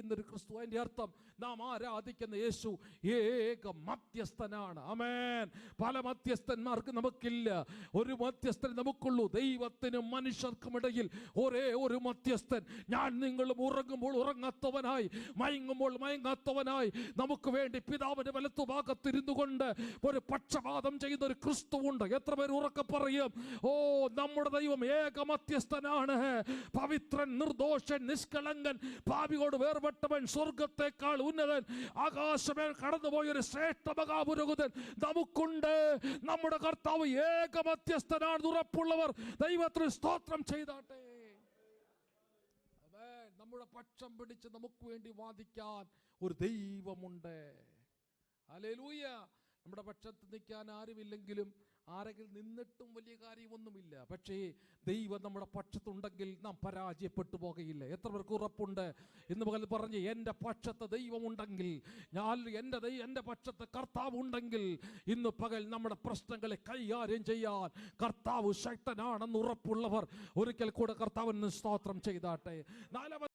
ആരാധിക്കുന്ന ഒരു ക്രിസ്തു അതിന്റെ അർത്ഥം നാം ആരാധിക്കുന്ന യേശു ഏക മധ്യസ്ഥനാണ്. അമേൻ പല മധ്യസ്ഥന്മാർക്ക് നമുക്കില്ല. ഒരു മധ്യസ്ഥൻ നമുക്കുള്ളൂ. ദൈവത്തിനും മനുഷ്യർക്കും ഇടയിൽ ഒരേ ഒരു മധ്യസ്ഥൻ. ഞാൻ നിങ്ങളും ഉറങ്ങുമ്പോൾ ഉറങ്ങാത്തവനായി മയങ്ങുമ്പോൾ മയങ്ങാത്തവനായി നമുക്ക് വേണ്ടി പിതാവിന്റെ വലത്തുഭാഗത്തിരുന്നു കൊണ്ട് ഒരു പക്ഷപാതം ചെയ്യുന്ന ഒരു ക്രിസ്തുവുണ്ട്. എത്ര പേര് ഉറക്കെ പറയും ഓ നമ്മുടെ ദൈവം ഏക മധ്യസ്ഥനാണ്. പവിത്രൻ നിർദോഷൻ നിഷ്കളങ്കൻ പാപിയോട് വേർപെട്ടവൻ സ്വർഗത്തെക്കാൾ ഉന്നതൻ. ആകാശമേൽ കടന്നുപോയ ഒരു ശ്രേഷ്ഠ മഹാപുരോഹിതൻ നമുക്കുണ്ട്. നമ്മുടെ കർത്താവ് ഏക മധ്യസ്ഥനാണ് ഉറപ്പുള്ളവർ ദൈവത്തിന് സ്തോത്രം ചെയ്താട്ടെ. നമ്മുടെ പക്ഷം പിടിച്ച് നമുക്ക് വേണ്ടി വാദിക്കാൻ ഒരു ദൈവമുണ്ട്. അലേലൂയ നമ്മുടെ പക്ഷത്ത് നിൽക്കാൻ ആരുമില്ലെങ്കിലും ആരെങ്കിലും നിന്നിട്ടും വലിയ കാര്യമൊന്നുമില്ല. പക്ഷേ ദൈവം നമ്മുടെ പക്ഷത്തുണ്ടെങ്കിൽ നാം പരാജയപ്പെട്ടു പോകയില്ല. എത്ര പേർക്ക് ഉറപ്പുണ്ട്? എന്ന് പകൽ പറഞ്ഞ് എന്റെ പക്ഷത്ത് ദൈവമുണ്ടെങ്കിൽ ഞാൻ എന്റെ ദൈവം എന്റെ പക്ഷത്ത് കർത്താവ് ഉണ്ടെങ്കിൽ ഇന്ന് പകൽ നമ്മുടെ പ്രശ്നങ്ങളെ കൈകാര്യം ചെയ്യാൻ കർത്താവ് ശക്തനാണെന്ന് ഉറപ്പുള്ളവർ ഒരിക്കൽ കൂടെ കർത്താവിന് സ്തോത്രം ചെയ്താട്ടെ. നാലാമത്